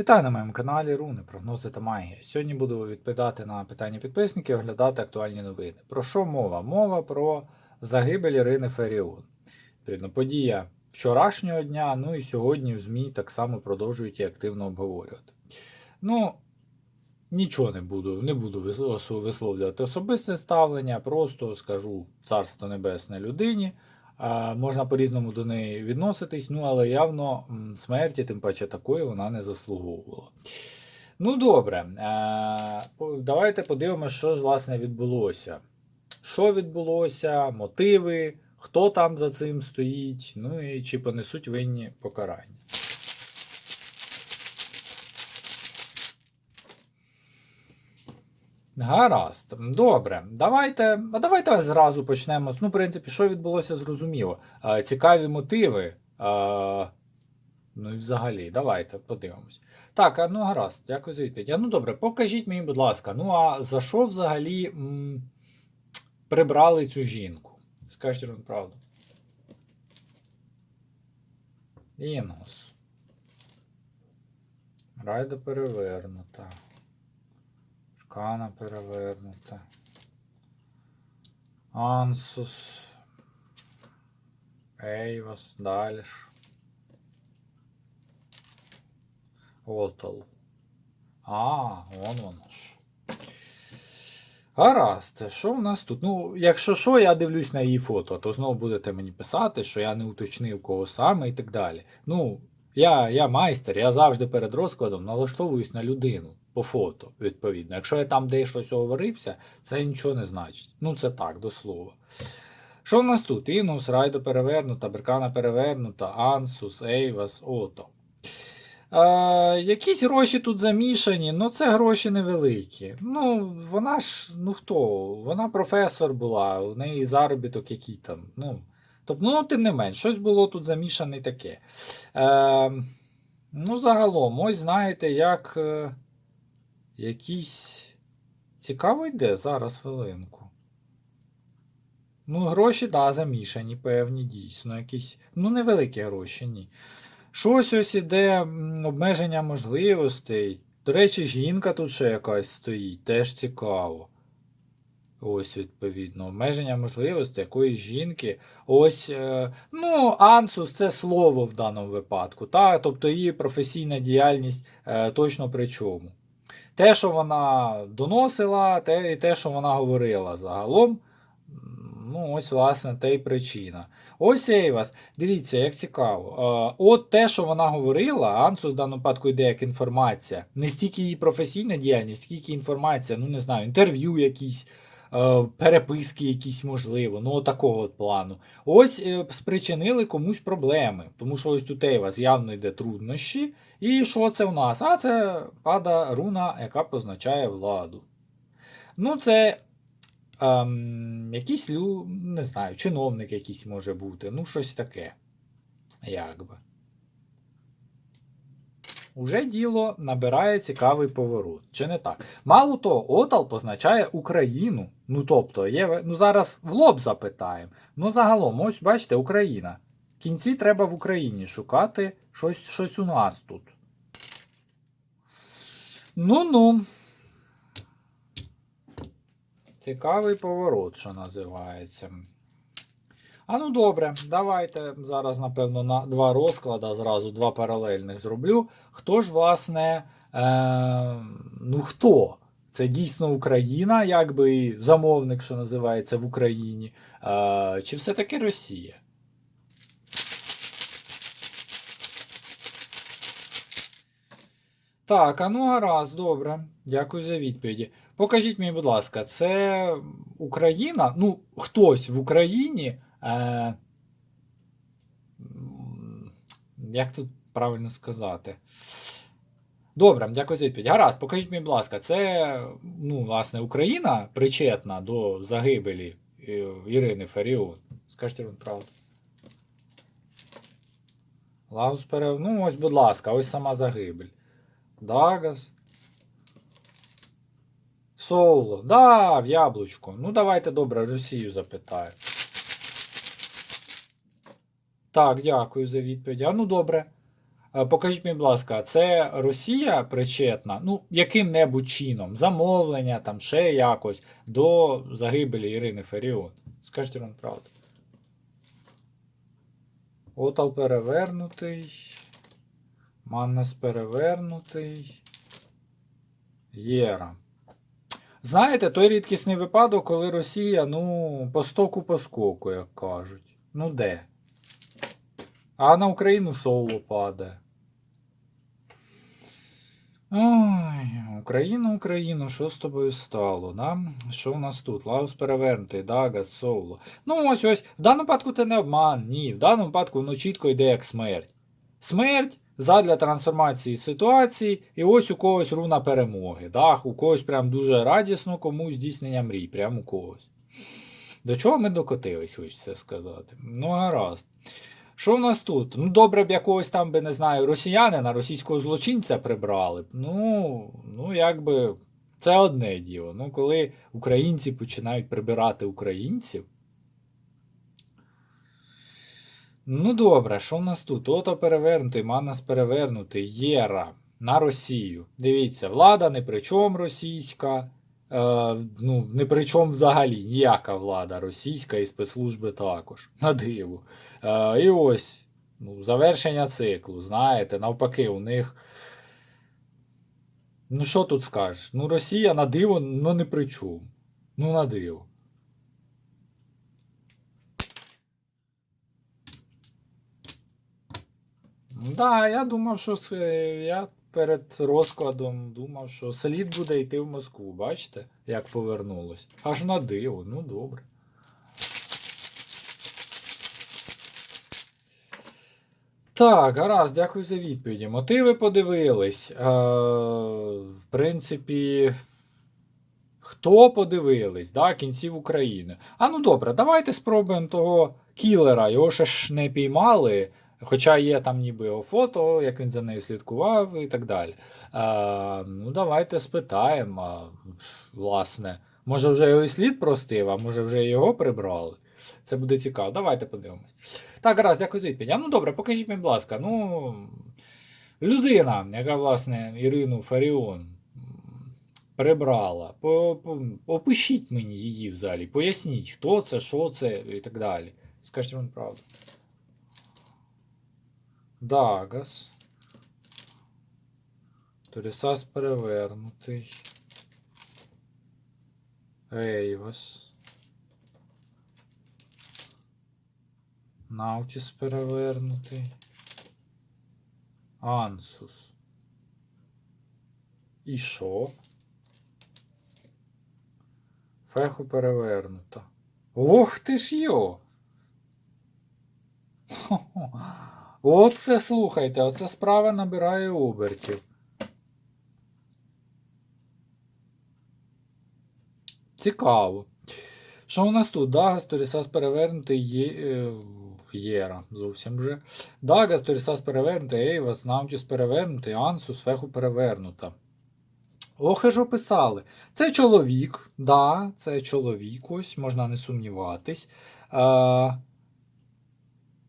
Вітаю на моєму каналі Руни, прогнози та магія. Сьогодні буду відповідати на питання підписників, оглядати актуальні новини. Про що мова? Мова про загибель Ірини Феріон. Відповідно, подія вчорашнього дня, ну і сьогодні в ЗМІ так само продовжують її активно обговорювати. Ну, нічого не буду, не буду висловлювати особисте ставлення, просто скажу царство небесне людині. Можна по-різному до неї відноситись, ну але явно смерті, тим паче такої, вона не заслуговувала. Ну, добре, е, давайте подивимося, що ж власне відбулося. Що відбулося, мотиви, хто там за цим стоїть, ну і чи понесуть винні покарання. Гаразд. Добре. Давайте, а давайте зразу почнемо. Ну, в принципі, що відбулося, зрозуміло. А, цікаві мотиви. А, ну і взагалі, давайте подивимось. Так, а ну гаразд, дякую за відповідь. А, ну добре, покажіть мені, будь ласка, ну а за що взагалі м, прибрали цю жінку? Скажіть вам правду. Інгус. Райда перевернута. Шкана перевернута. Ансус. Ейвас. Далі. Отол. А, вон воно ж. Гаразд, що в нас тут? Ну, якщо що, я дивлюсь на її фото, то знову будете мені писати, що я не уточнив кого саме і так далі. Ну, я, я майстер, я завжди перед розкладом налаштовуюсь на людину по фото, відповідно. Якщо я там десь щось оговорився, це нічого не значить. Ну, це так, до слова. Що в нас тут? Інус, Райдо перевернута, Беркана перевернута, Ансус, Ейвас, Ото. Е, якісь гроші тут замішані, ну це гроші невеликі. Ну, вона ж, ну хто? Вона професор була, у неї заробіток який там. Ну, тобто, ну, тим не менш, щось було тут замішане таке. Е, ну, загалом, ось знаєте, як якісь. Цікаво йде зараз хвилинку. Ну, гроші, да, замішані, певні, дійсно, якісь. Ну, невеликі гроші, ні. Щось ось іде обмеження можливостей. До речі, жінка тут ще якась стоїть, теж цікаво. Ось, відповідно, обмеження можливостей якоїсь жінки. Ось, е, ну, ансус це слово в даному випадку, та? тобто її професійна діяльність е, точно при чому. Те, що вона доносила, те і те, що вона говорила загалом. Ну, ось, власне, те й причина. Ось Ейвас. Дивіться, як цікаво. Е, От те, що вона говорила, Ансус в даному випадку йде як інформація. Не стільки її професійна діяльність, скільки інформація, ну не знаю, інтерв'ю якісь, переписки якісь, можливо, ну такого от плану. Ось е, спричинили комусь проблеми, тому що ось тут Ейвас явно йде труднощі. І що це у нас? А це пада руна, яка позначає владу. Ну, це ем, якийсь не знаю, чиновник якийсь може бути, ну щось таке. Якби. Уже діло набирає цікавий поворот. Чи не так? Мало того, Отал позначає Україну. Ну тобто, є, ну зараз в лоб запитаємо. Ну загалом, ось бачите, Україна. В кінці треба в Україні шукати щось, щось у нас тут. Ну-ну. Цікавий поворот, що називається. А ну добре, давайте зараз, напевно, на два розклади, зразу два паралельних зроблю. Хто ж, власне, е, ну хто? Це дійсно Україна, якби замовник, що називається в Україні, е, чи все-таки Росія? Так, а ну гаразд, добре. Дякую за відповіді. Покажіть мені, будь ласка, це Україна? Ну, хтось в Україні. Е, як тут правильно сказати? Добре, дякую за відповідь. Гаразд, покажіть мені, будь ласка, це, ну, власне, Україна причетна до загибелі е, Ірини Фаріон. Скажіть вам правду. Лаус перев... Ну, ось, будь ласка, ось сама загибель. Дагас. Соуло. Да, в яблучко. Ну, давайте добре, Росію запитаю. Так, дякую за відповідь. А ну добре. Е, Покажіть будь ласка, це Росія причетна, ну, яким-небудь чином, замовлення, там ще якось, до загибелі Ірини Феріон. Скажіть вам правду. Отал перевернутий. Маннес перевернутий. Єра. Знаєте, той рідкісний випадок, коли Росія, ну, по стоку по скоку, як кажуть. Ну де? А на Україну соло падає. Ой, Україна, Україна, що з тобою стало? Да? Що у нас тут? Лаус перевернутий, Дага, Соло. Ну, ось ось. В даному випадку це не обман. Ні, в даному випадку воно чітко йде як смерть. Смерть задля трансформації ситуації, і ось у когось руна перемоги. Да? У когось прям дуже радісно, комусь здійснення мрій, прям у когось. До чого ми докотились, це сказати. Ну, гаразд. Що в нас тут? Ну, добре б якогось там, би, не знаю, росіянина, російського злочинця прибрали. б. Ну, ну, якби, це одне діло. Ну, коли українці починають прибирати українців. Ну, добре, що в нас тут? Ото перевернутий, Манас перевернутий, Єра на Росію. Дивіться, влада не при чому російська. Е, ну, не при чому взагалі ніяка влада російська і спецслужби також. На диво. Е, і ось ну, завершення циклу. Знаєте, навпаки, у них. Ну, що тут скажеш? Ну, Росія на диво, ну не при чому. Ну, на диво. Да, я думав, що я перед розкладом думав, що слід буде йти в Москву. Бачите, як повернулось. Аж на диво, ну добре. Так, гаразд, дякую за відповіді. Мотиви подивились. Е, в принципі, хто подивились, да, кінців України. А ну добре, давайте спробуємо того кілера. Його ще ж не піймали. Хоча є там ніби його фото, як він за нею слідкував і так далі. Е, ну, давайте спитаємо, а, власне. Може, вже його і слід простив, а може вже його прибрали. Це буде цікаво. Давайте подивимось. Так, гаразд, дякую за відповідь. А ну добре, покажіть мені, будь ласка, ну. Людина, яка, власне, Ірину Фаріон прибрала. Опишіть мені її взагалі, поясніть, хто це, що це і так далі. Скажіть вам правду. Дагас. Торісас перевернутий. Ейвас. Наутіс перевернутий. Ансус. І що? Феху перевернута. Ох ти ж йо! Хо-хо. Оце слухайте, оце справа набирає обертів. Цікаво. Що у нас тут? Дагас, Торісас перевернутий є, е, Єра зовсім вже. Дагас, Торісас перевернутий, Ейвас, Наутіс перевернутий, Ансус, Феху перевернута. Ох, і ж описали. Це чоловік, да, це чоловік, ось, можна не сумніватись. Е,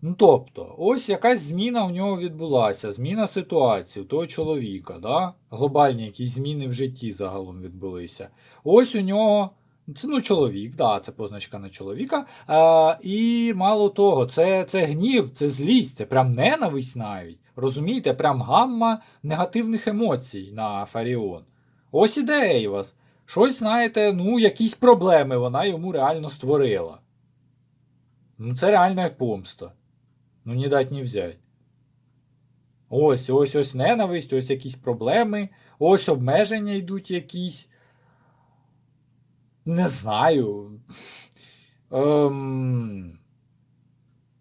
Ну, тобто, ось якась зміна у нього відбулася, зміна ситуації у того чоловіка, да? глобальні якісь зміни в житті загалом відбулися. Ось у нього. Це ну, чоловік, да, це позначка на чоловіка. А, і мало того, це, це гнів, це злість, це прям ненависть навіть. Розумієте, прям гамма негативних емоцій на Фаріон. Ось ідея у вас. Щось, знаєте, ну, якісь проблеми вона йому реально створила. Ну, це реально як помста. Ну, не дать не взять. Ось, ось ось ненависть, ось якісь проблеми, ось обмеження йдуть якісь. Не знаю. Ем...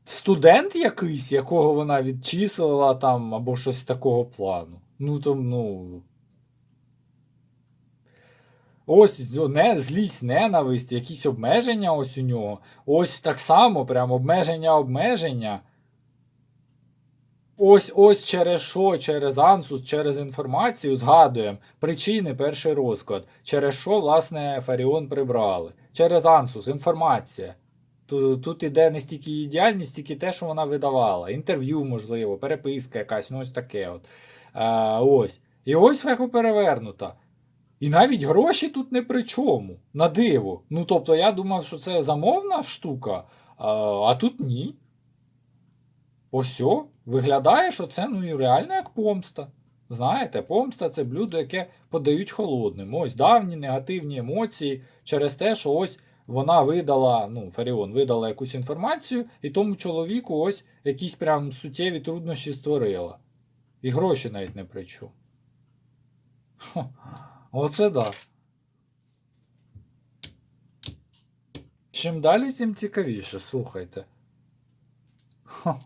Студент якийсь, якого вона відчислила там, або щось такого плану. Ну там, ну. Ось ну, не, злість, ненависть, якісь обмеження ось у нього. Ось так само, прям обмеження обмеження. Ось ось через що, через ансус, через інформацію згадуємо причини перший розклад, через що, власне, Фаріон прибрали. Через ансус, інформація. Тут, тут іде не стільки її діяльність, стільки те, що вона видавала. Інтерв'ю, можливо, переписка якась, ну ось таке. От. Е, ось. І ось феху перевернута. І навіть гроші тут не при чому. На диво. Ну, тобто, я думав, що це замовна штука, а, а тут ні. Ось, виглядає, що це ну, і реально як помста. Знаєте, помста це блюдо, яке подають холодним. Ось давні негативні емоції через те, що ось вона видала, ну, Фаріон видала якусь інформацію, і тому чоловіку ось якісь прям суттєві труднощі створила. І гроші навіть не при чому. Оце да. Чим далі, тим цікавіше, слухайте. Хо,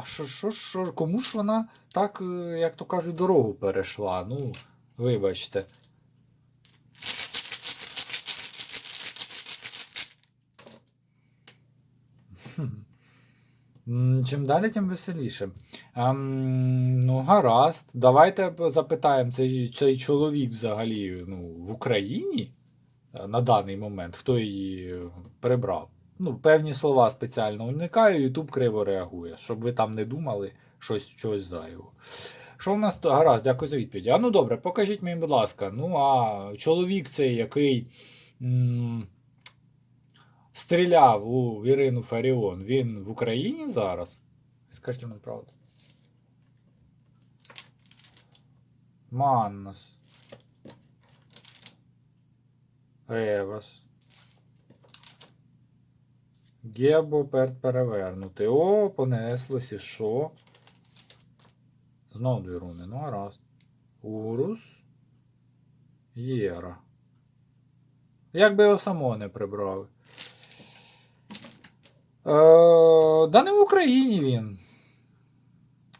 А що, що, що, кому ж вона так, е, як то кажуть, дорогу перейшла? Ну, вибачте. Чим далі, тим веселіше. Ем, ну, гаразд. Давайте запитаємо, цей, цей чоловік взагалі ну, в Україні е, на даний момент, хто її прибрав. Ну, певні слова спеціально уникаю, Ютуб криво реагує, щоб ви там не думали щось, щось зайвого. Що в нас? Гаразд, дякую за відповідь. А ну добре, покажіть мені, будь ласка. Ну, а чоловік цей, який м, стріляв у Ірину Фаріон, він в Україні зараз? Скажіть мені правду. Маннас. Евас. Гебо перед перевернутий. О, понеслось і що? Знову дві руни. Ну, гаразд. Урус. Єра. Як би його самого не прибрали. Е, да не в Україні він.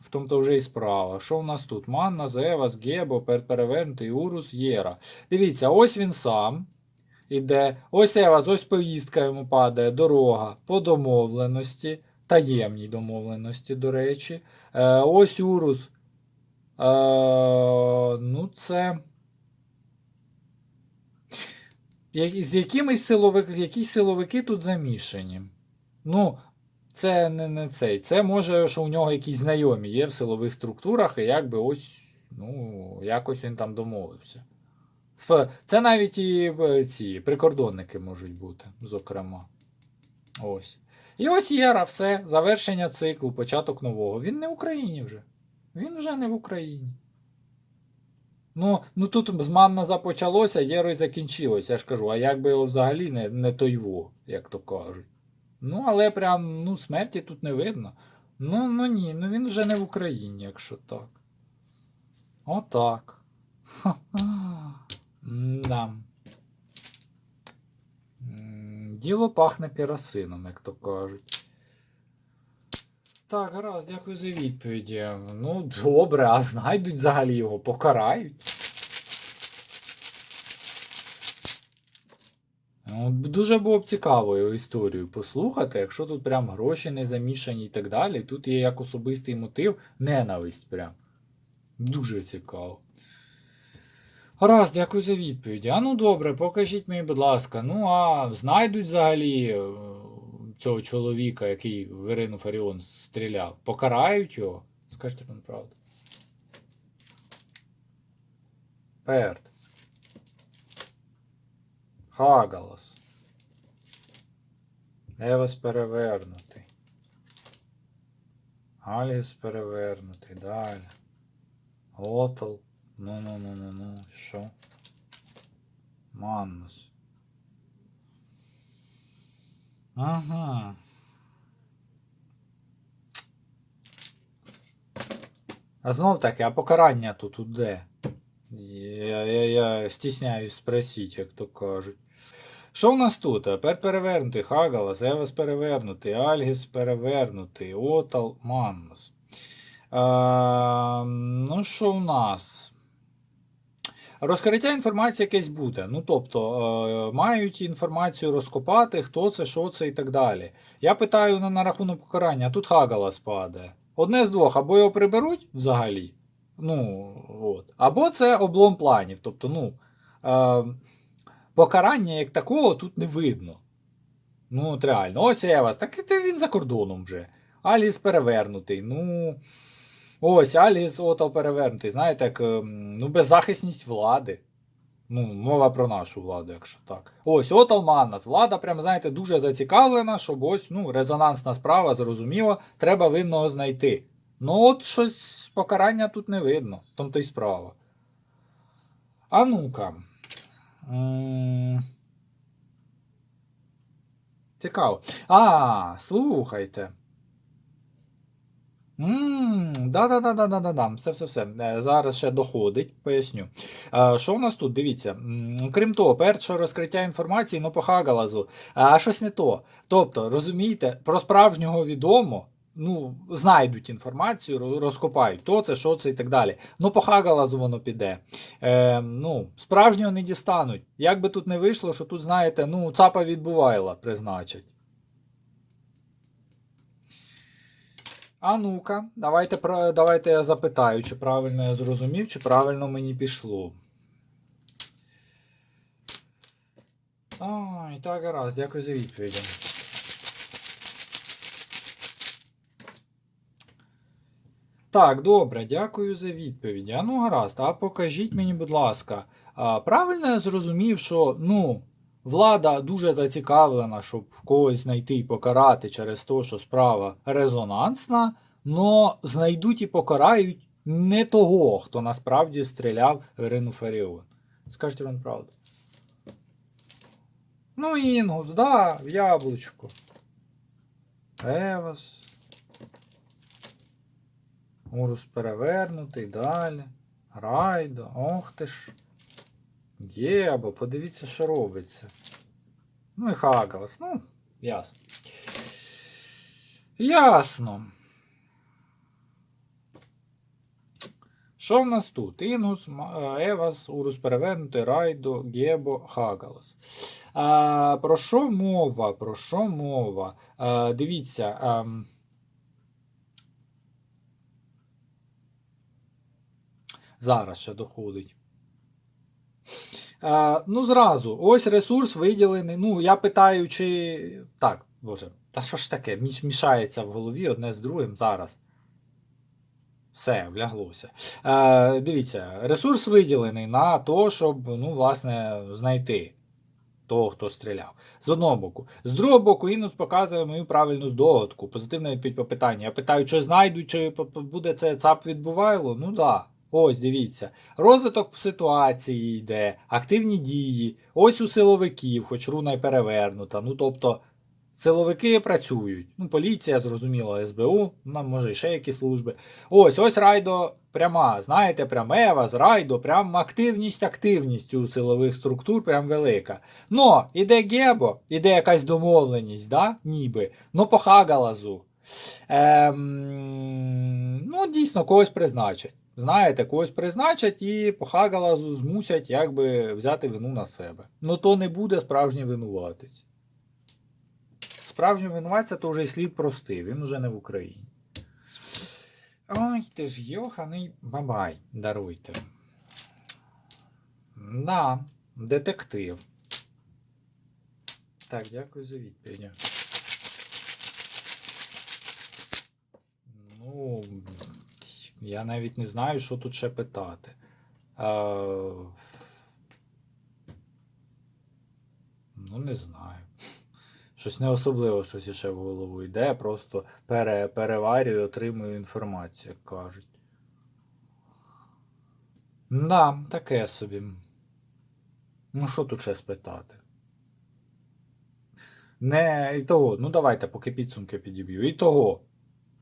В тому то вже і справа. Що у нас тут? Манна, Зевас, Гебо, Пер- перевернутий Урус, Єра. Дивіться, ось він сам. Іде. Ось Евас, ось повістка йому падає, дорога по домовленості, таємній домовленості, до речі. Е, ось Урус. Е, ну, це. З якимись силовик, якісь силовики тут замішані. Ну, це не, не цей. Це може, що у нього якісь знайомі є в силових структурах, і якби ось, ну, якось він там домовився. Це навіть і е, ці прикордонники можуть бути, зокрема. Ось. І ось Єра, все, завершення циклу, початок нового. Він не в Україні вже. Він вже не в Україні. Ну, ну тут з Манна започалося, Єро й закінчилося, я ж кажу, а як би його взагалі не, не тойво, як то кажуть. Ну, але прям ну, смерті тут не видно. Ну, ну ні, ну він вже не в Україні, якщо так. Отак. Ха-ха. Да. Діло пахне керосином, як то кажуть. Так, гаразд, дякую за відповіді. Ну, добре, а знайдуть взагалі його, покарають. Ну, Дуже було б цікаво його історію послухати, якщо тут прям гроші не замішані і так далі. Тут є як особистий мотив, ненависть прям. Дуже цікаво. Гаразд, дякую за відповіді. А ну добре, покажіть мені, будь ласка. Ну, а знайдуть взагалі е, цього чоловіка, який в Ірину Фаріон стріляв. Покарають його? Скажіть мені правду. Перт. Хагалас. Евас перевернутий. Альгіс перевернутий. Далі. Отл. Ну ну ну ну ну. Що? Маннус. Ага. А знов таки, а покарання тут де? Я, я, я стісняюсь спросить, як то кажуть. Що в нас тут? Пер перевернутий, Хагалас, Евас перевернутий, Альгіс перевернутий, Отал, Маннус. Е, ну, що в нас? Розкриття інформації якесь буде. Ну, тобто, е, мають інформацію розкопати, хто це, що це і так далі. Я питаю на, на рахунок покарання, тут Хагалас падає. Одне з двох, або його приберуть взагалі. Ну, от. Або це облом планів. Тобто, ну, е, покарання як такого тут не видно. Ну, от реально, ось я вас, так він за кордоном вже. Аліс перевернутий. Ну. Ось, Аліс ото перевернутий. Знаєте, як ем, ну, беззахисність влади. Ну, мова про нашу владу, якщо так. Ось, от Алманас. Влада, прям, знаєте, дуже зацікавлена, щоб ось, ну, резонансна справа, зрозуміло, треба винного знайти. Ну, от щось покарання тут не видно. Тому то й справа. А ну-ка. Цікаво. А, слухайте. Ммм, да-да-да-да-да-да. Все-все-все. Е, Зараз ще доходить, поясню. Е, Що в нас тут? Дивіться. Крім того, перше розкриття інформації, ну, по Хагалазу, а щось не то. Тобто, розумієте, про справжнього відомо, ну, знайдуть інформацію, розкопають то це, що це і так далі. Ну, по Хагалазу воно піде. Е, ну, справжнього не дістануть. Як би тут не вийшло, що тут, знаєте, ну, цапа відбувайла призначать. А ну-ка, давайте, давайте я запитаю, чи правильно я зрозумів, чи правильно мені пішло. Ой, так, гаразд, дякую за відповіді. Так, добре, дякую за відповіді. А ну гаразд, а покажіть мені, будь ласка, правильно я зрозумів, що ну, влада дуже зацікавлена, щоб когось знайти і покарати через те, що справа резонансна, но знайдуть і покарають не того, хто насправді стріляв в Ірину Фаріон. Скажіть вам правду. Ну, Інгус, да, в яблучко. Евас. Урус перевернутий, далі. Райдо. Ох ти ж. Гєбо, подивіться, що робиться. Ну і Хагалас. Ну, ясно. Ясно. Що в нас тут? Інус, е, Евас, Урус перевернутий, Райдо, Гебо, Хагалас. А, про що мова? Про що мова? А, дивіться. ем, Зараз ще доходить. Е, ну, зразу, ось ресурс виділений. Ну, я питаю, чи. Так, боже, та що ж таке? Міш- Мішається в голові одне з другим зараз. Все, вляглося. Е, дивіться, ресурс виділений на то, щоб, ну, власне, знайти того, хто стріляв. З одного боку. З другого боку, Інус показує мою правильну здогадку. Позитивна відповідь по питанню. Я питаю, чи знайдуть, чи буде це ЦАП відбувайло? Ну так. Да. Ось, дивіться. Розвиток ситуації йде, активні дії. Ось у силовиків, хоч руна й перевернута. Ну, тобто, силовики працюють. Ну, поліція, зрозуміло, СБУ, ну, може, ще якісь служби. Ось, ось райдо пряма. Знаєте, прям Ева з райдо, прям активність, активність у силових структур, прям велика. Но іде Гебо, іде якась домовленість, да? ніби. Ну, по Хагалазу. Ем, ну, дійсно, когось призначать. Знаєте, когось призначать і по Хагалазу змусять якби взяти вину на себе. Ну, то не буде справжній винуватець. Справжній винуватця то вже й слід простий, він уже не в Україні. Ой, ти ж йоханий бабай, даруйте. Да, детектив. Так, дякую за відповідь. Ну, я навіть не знаю, що тут ще питати. Е, ну, не знаю. Щось не особливо щось ще в голову йде, просто пере, переварюю, отримую інформацію, як кажуть. Да, таке собі. Ну, що тут ще спитати? Не, і того, ну давайте, поки підсумки підіб'ю. І того.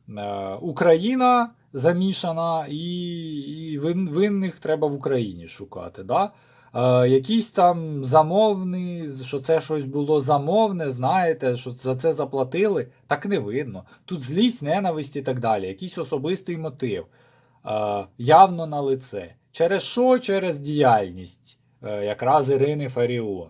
Е, Україна замішана, і, і вин, винних треба в Україні шукати. Да? Е, якісь там замовні, що це щось було замовне, знаєте, що за це заплатили, так не видно. Тут злість, ненависть і так далі, якийсь особистий мотив. Е, явно на лице. Через що? Через діяльність е, якраз Ірини Фаріон.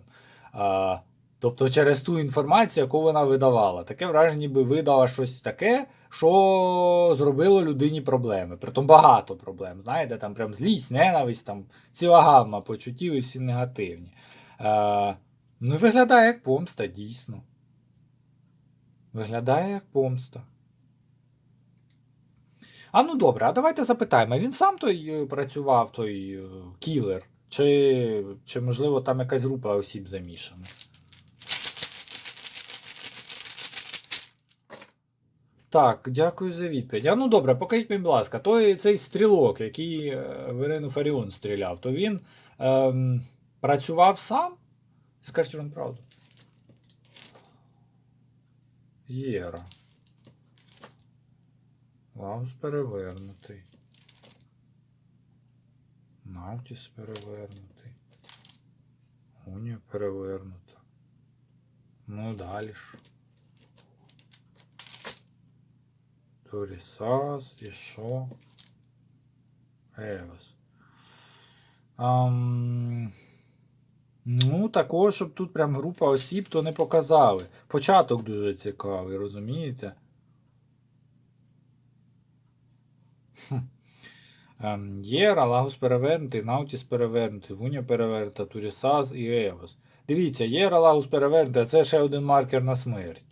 Е, тобто через ту інформацію, яку вона видавала. Таке враження, ніби видала щось таке, що зробило людині проблеми. Притом багато проблем. Знаєте, там прям злість, ненависть, там ціла гамма почуттів і всі негативні. Е, ну, виглядає як помста, дійсно. Виглядає як помста. А ну добре, а давайте запитаємо, він сам той е, працював, той е, кілер? Чи, чи можливо там якась група осіб замішана? Так, дякую за відповідь. А ну добре, покажіть мені, будь ласка, той цей стрілок, який е, в Ірину Фаріон стріляв, то він ем, працював сам? Скажіть вам правду. Єра. Лаус перевернутий. Наутіс перевернутий. Унія перевернута. Ну далі ж. Турісас і що? Евас. Ам... Ну, такого, щоб тут прям група осіб, то не показали. Початок дуже цікавий, розумієте? Ем, Єра, Лагус перевернутий, Наутіс перевернутий, Вуня перевернута, Турісас і Евос. Дивіться, Єра, Лагус перевернутий, а це ще один маркер на смерть.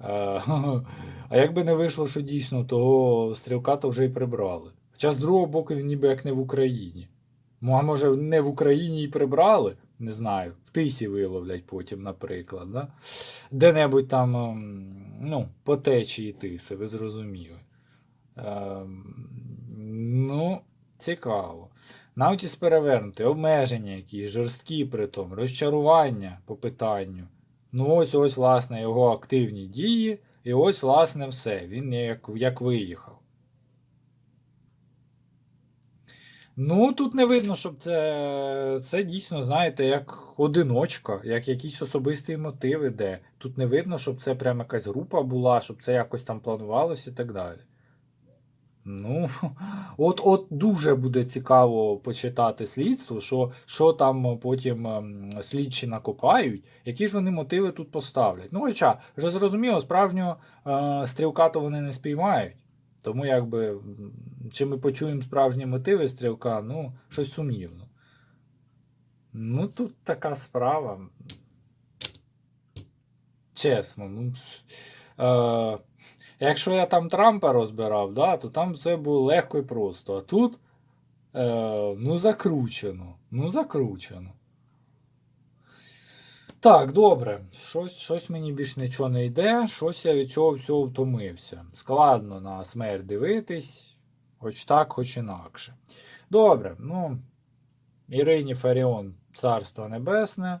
А якби не вийшло, що дійсно, того стрілка то вже й прибрали. Хоча з другого боку він ніби як не в Україні. Ну, а може не в Україні і прибрали? Не знаю. В тисі виловлять потім, наприклад. Да? Де-небудь там, ем, ну, по течії тиси, ви зрозуміли. Ем, ну, цікаво. Наутіс перевернутий, обмеження якісь, жорсткі притом, розчарування по питанню. Ну, ось ось, власне, його активні дії, і ось, власне, все. Він як, як виїхав. Ну, тут не видно, щоб це, це дійсно, знаєте, як одиночка, як якісь особисті мотиви, де. Тут не видно, щоб це прям якась група була, щоб це якось там планувалося і так далі. Ну, от от дуже буде цікаво почитати слідство, що що там потім ем, слідчі накопають, які ж вони мотиви тут поставлять. Ну, хоча, вже зрозуміло, справжнього е, стрілка то вони не спіймають. Тому якби, чи ми почуємо справжні мотиви стрілка, ну, щось сумнівно. Ну, тут така справа. Чесно, ну. Е, якщо я там Трампа розбирав, да, то там все було легко і просто. А тут е, ну, закручено. Ну, закручено. Так, добре. Щось, щось мені більш нічого не йде, щось я від цього всього втомився. Складно на смерть дивитись, хоч так, хоч інакше. Добре, ну, Ірині Фаріон, Царство Небесне.